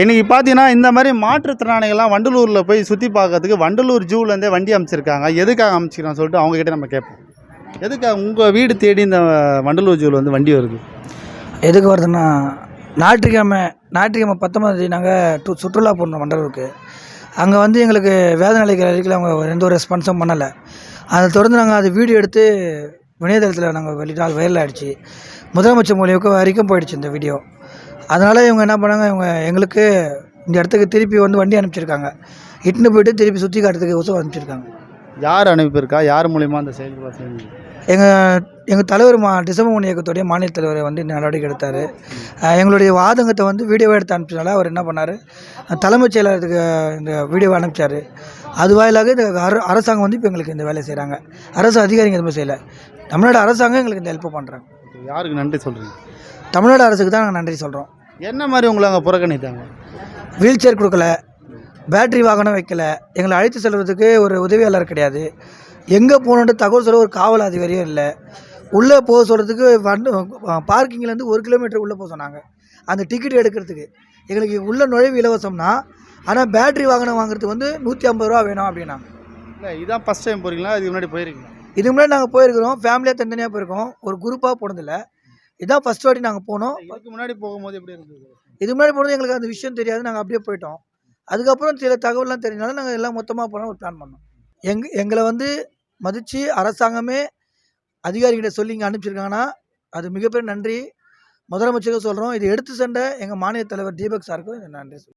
இன்றைக்கி பார்த்தீங்கன்னா இந்த மாதிரி மாற்றுத்திறனாளிகள்லாம் வண்டலூரில் போய் சுற்றி பார்க்கறதுக்கு வண்டலூர் ஜூலேருந்தே வண்டி அமைச்சிருக்காங்க. எதுக்காக அமைச்சிக்கிறான்னு சொல்லிட்டு அவங்ககிட்ட நம்ம கேட்போம். எதுக்காக உங்கள் வீடு தேடி இந்த வண்டலூர் ஜூவில் வந்து வண்டி வருது? எதுக்கு வருதுன்னா ஞாயிற்றுக்கிழமை ஞாயிற்றுக்கிழமை பத்தொம்பதாம் தேதி நாங்கள் டு சுற்றுலா போனோம் வண்டலூருக்கு. அங்கே வந்து எங்களுக்கு வேதனை அளிக்கிற வரைக்கும் அவங்க எந்த ஒரு ரெஸ்பான்ஸும் பண்ணலை. அதை தொடர்ந்து நாங்கள் அது வீடியோ எடுத்து இணையதளத்தில் நாங்கள் வெளியிட்டால் வைரல் ஆகிடுச்சு முதலமைச்சர் மூலியமாக வரைக்கும் போயிடுச்சு இந்த வீடியோ. அதனால் இவங்க என்ன பண்ணாங்க இவங்க எங்களுக்கு இந்த இடத்துக்கு திருப்பி வந்து வண்டி அனுப்பிச்சிருக்காங்க. இட்டுன்னு போயிட்டு திருப்பி சுற்றி காட்டுறதுக்கு ஒசம் அனுப்பிச்சிருக்காங்க. யார் அனுப்பியிருக்கா? யார் மூலிமா அந்த செயல்பாடு எங்கள் எங்கள் தலைவர் மா டிசம்பர் மூணு இயக்கத்துடைய மாநில தலைவர் வந்து நடவடிக்கை எடுத்தார். எங்களுடைய வாதங்கத்தை வந்து வீடியோவை எடுத்து அனுப்பிச்சனால அவர் என்ன பண்ணார் தலைமைச் செயலகத்துக்கு இந்த வீடியோவை அனுப்பிச்சார். அது வாயிலாக இந்த அர அரசாங்கம் வந்து இப்போ எங்களுக்கு இந்த வேலையை செய்கிறாங்க அரசு அதிகாரிங்க எதுவுமே செய்யலை. தமிழ்நாடு அரசாங்கம் எங்களுக்கு இந்த ஹெல்ப் பண்ணுறாங்க யாருக்கு நன்றி சொல்கிறீங்க தமிழ்நாடு அரசுக்கு தான் நாங்கள் நன்றி சொல்கிறோம் என்ன மாதிரி உங்களை அங்கே புறக்கணித்தாங்க? வீல் சேர் கொடுக்கல பேட்டரி வாகனம் வைக்கல எங்களை அழைத்து செல்வதற்கு ஒரு உதவியாளர் கிடையாது. எங்கே போகணுன்ட்டு தகவல் சொல்ல ஒரு காவல் அதிகாரியும் இல்லை. உள்ளே போக சொல்கிறதுக்கு வண்டு பார்க்கிங்லேருந்து ஒரு கிலோமீட்டர் உள்ளே போக சொன்னாங்க. அந்த டிக்கெட் எடுக்கிறதுக்கு. எங்களுக்கு உள்ள நுழைவு இலவசம்னா ஆனால் பேட்டரி வாகனம் வாங்குறதுக்கு வந்து நூற்றி ஐம்பது ரூபா வேணும் அப்படின்னாங்க. இல்லை இதான் ஃபஸ்ட் டைம் போகிறீங்களா இதுக்கு முன்னாடி போயிருக்கீங்களா? இதுக்கு முன்னாடி நாங்கள் போயிருக்கிறோம். ஃபேமிலியாக தனித்தனியாக போயிருக்கோம். ஒரு குரூப்பாக போனதில்லை. இதான் ஃபஸ்ட் வாட்டி நாங்கள் போனோம். இதுக்கு முன்னாடி போகும்போது எப்படி இருந்தது? இதுக்கு முன்னாடி போனது எங்களுக்கு அந்த விஷயம் தெரியாது. நாங்கள் அப்படியே போயிட்டோம். அதுக்கப்புறம் சில தகவல்லாம் தெரிஞ்சனால நாங்கள் எல்லாம் மொத்தமாக போனோம் ஒரு பிளான் பண்ணோம். எங் எங்களை வந்து மதித்து அரசாங்கமே அதிகாரிகிட்ட சொல்லி இங்கே அனுப்பிச்சிருக்காங்கன்னா அது மிகப்பெரிய நன்றி. முதலமைச்சருக்கு சொல்கிறோம் இது எடுத்து சென்ற எங்கள் மாநில தலைவர் தீபக் சாருக்கும் நன்றி.